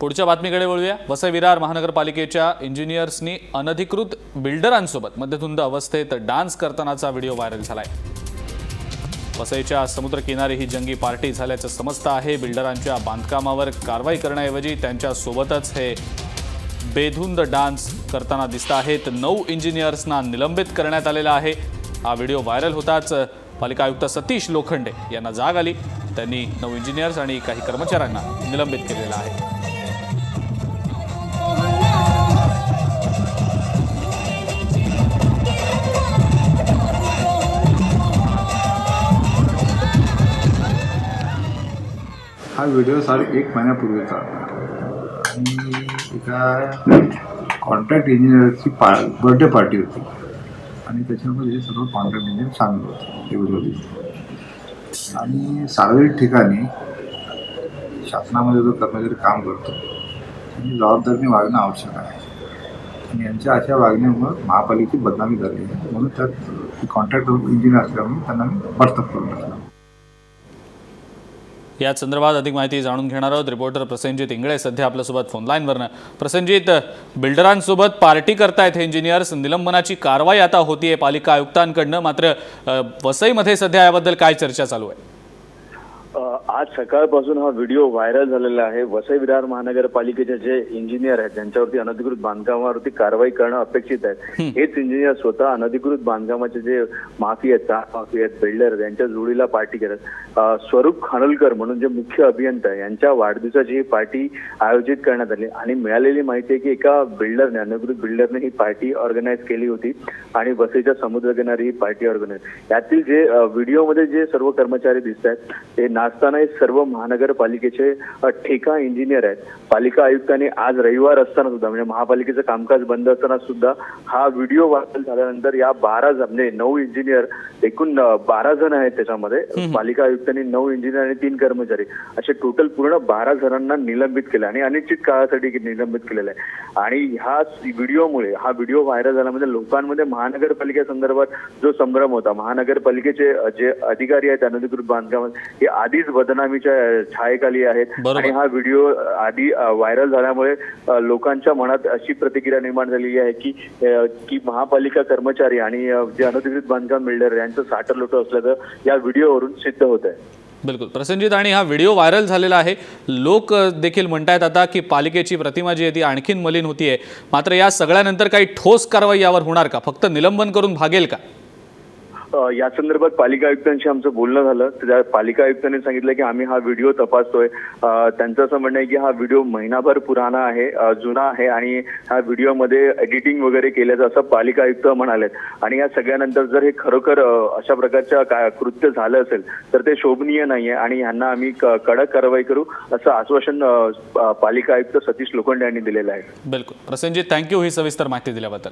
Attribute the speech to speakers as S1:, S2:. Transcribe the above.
S1: पुढच्या बातमीकडे वळूया. वसई विरार महानगरपालिकेच्या इंजिनियर्सनी अनधिकृत बिल्डरांसोबत मध्यधुंद अवस्थेत डान्स करतानाचा व्हिडिओ व्हायरल झालाय. वसईच्या समुद्रकिनारी ही जंगी पार्टी झाल्याचं समजतं आहे. बिल्डरांच्या बांधकामावर कारवाई करण्याऐवजी त्यांच्यासोबतच हे बेधुंद डान्स करताना दिसत आहेत. नऊ इंजिनियर्सना निलंबित करण्यात आलेला आहे. हा व्हिडिओ व्हायरल होताच पालिका आयुक्त सतीश लोखंडे यांना जाग आली. त्यांनी नऊ इंजिनियर्स आणि काही कर्मचाऱ्यांना निलंबित केलेलं आहे.
S2: हा व्हिडिओ साडे एक महिन्यापूर्वीचा. आणि एका कॉन्ट्रॅक्ट इंजिनियरची पा बर्थडे पार्टी होती. आणि त्याच्यामध्ये हे सर्व कॉन्ट्रॅक्ट इंजिनियर सामील होते व्हिडिओ आणि सार्वजनिक ठिकाणी शासनामध्ये जो कर्मचारी काम करतो त्यांनी जबाबदारीने वागणं आवश्यक आहे. आणि यांच्या अशा वागण्यामुळं महापालिकेची बदनामी झाली आहे. म्हणून त्यात कॉन्ट्रॅक्ट इंजिनियर असल्यामुळे त्यांना मी बडतर्फ करून टाकलं.
S1: या संदर्भात अधिक माहिती जाणून घेणार आहोत. रिपोर्टर प्रसेनजित इंगळे सध्या आपल्यासोबत फोनलाईनवरनं प्रसेनजित बिल्डरांसोबत पार्टी करतायत हे इंजिनियर्स निलंबनाची कारवाई आता होतीये पालिका आयुक्तांकडनं. मात्र वसईमध्ये सध्या याबद्दल काय चर्चा चालू आहे?
S3: आज सकाळपासून हा व्हिडिओ व्हायरल झालेला आहे. वसई विरार महानगरपालिकेचे जे इंजिनियर आहेत त्यांच्यावरती अनधिकृत बांधकामावरती कारवाई करणं अपेक्षित आहे. हेच इंजिनियर स्वतः अनधिकृत बांधकामाचे जे माफी आहेत माफी आहेत बिल्डर यांच्या जोडीला पार्टी करत स्वरूप खानोलकर म्हणून जे मुख्य अभियंता यांच्या वाढदिवसाची ही पार्टी आयोजित करण्यात आली आणि मिळालेली माहिती आहे की एका बिल्डरने अनधिकृत बिल्डरने ही पार्टी ऑर्गनाईज केली होती आणि वसईच्या समुद्रकिनारी ही पार्टी ऑर्गनाईज. यातील जे व्हिडिओमध्ये जे सर्व कर्मचारी दिसत आहेत ते नाचताना हे सर्व महानगरपालिकेचे ठेका इंजिनियर आहेत. पालिका आयुक्तांनी आज रविवार असताना सुद्धा म्हणजे महापालिकेचं कामकाज बंद असताना सुद्धा हा व्हिडिओ व्हायरल झाल्यानंतर या बारा जण म्हणजे नऊ इंजिनियर एकूण बारा जण आहेत त्याच्यामध्ये. पालिका आयुक्तांनी नऊ इंजिनियर आणि तीन कर्मचारी. असे टोटल पूर्ण बारा जणांना निलंबित केलं आणि अनिश्चित काळासाठी निलंबित केलेलं आहे. आणि ह्या व्हिडिओमुळे हा व्हिडिओ व्हायरल झाल्यामध्ये लोकांमध्ये महानगरपालिकेसंदर्भात जो संभ्रम होता महानगरपालिकेचे जे अधिकारी आहेत अनधिकृत बांधकामात हे आधीच बदनामीच्या छायेखाली आहेत. आणि हा व्हिडिओ आधी व्हायरल झाल्यामुळे लोकांच्या मनात अशी प्रतिक्रिया निर्माण झालेली आहे की की महापालिका कर्मचारी आणि जे अनधिकृत बांधकाम बिल्डर यांचं साटर लोटं असल्याचं या व्हिडिओवरून सिद्ध होत आहे.
S1: बिलकुल. प्रसंजित आणि हा व्हिडिओ व्हायरल झालेला आहे. लोक देखील म्हणतायत आता की पालिकेची प्रतिमा जी आहे ती आणखीन मलिन होतीये. मात्र या सगळ्यानंतर काही ठोस कारवाई यावर होणार का? फक्त निलंबन करून भागेल का?
S3: या संदर्भात पालिका आयुक्तांशी आमचं बोलणं झालं. तर त्या पालिका आयुक्तांनी सांगितलं की आम्ही हा व्हिडिओ तपासतोय. त्यांचं असं म्हणणं आहे की हा व्हिडिओ महिनाभर पुराणा आहे जुना आहे आणि ह्या व्हिडिओमध्ये एडिटिंग वगैरे केल्याचं असं पालिका आयुक्त म्हणालेत. आणि या सगळ्यानंतर जर हे खरोखर अशा प्रकारच्या कृत्य झालं असेल तर ते शोभनीय नाहीये आणि यांना आम्ही कडक कारवाई करू असं आश्वासन पालिका आयुक्त सतीश लोखंडे यांनी दिलेलं आहे.
S1: बिलकुल. प्रसंजित थँक्यू ही सविस्तर माहिती दिल्याबद्दल.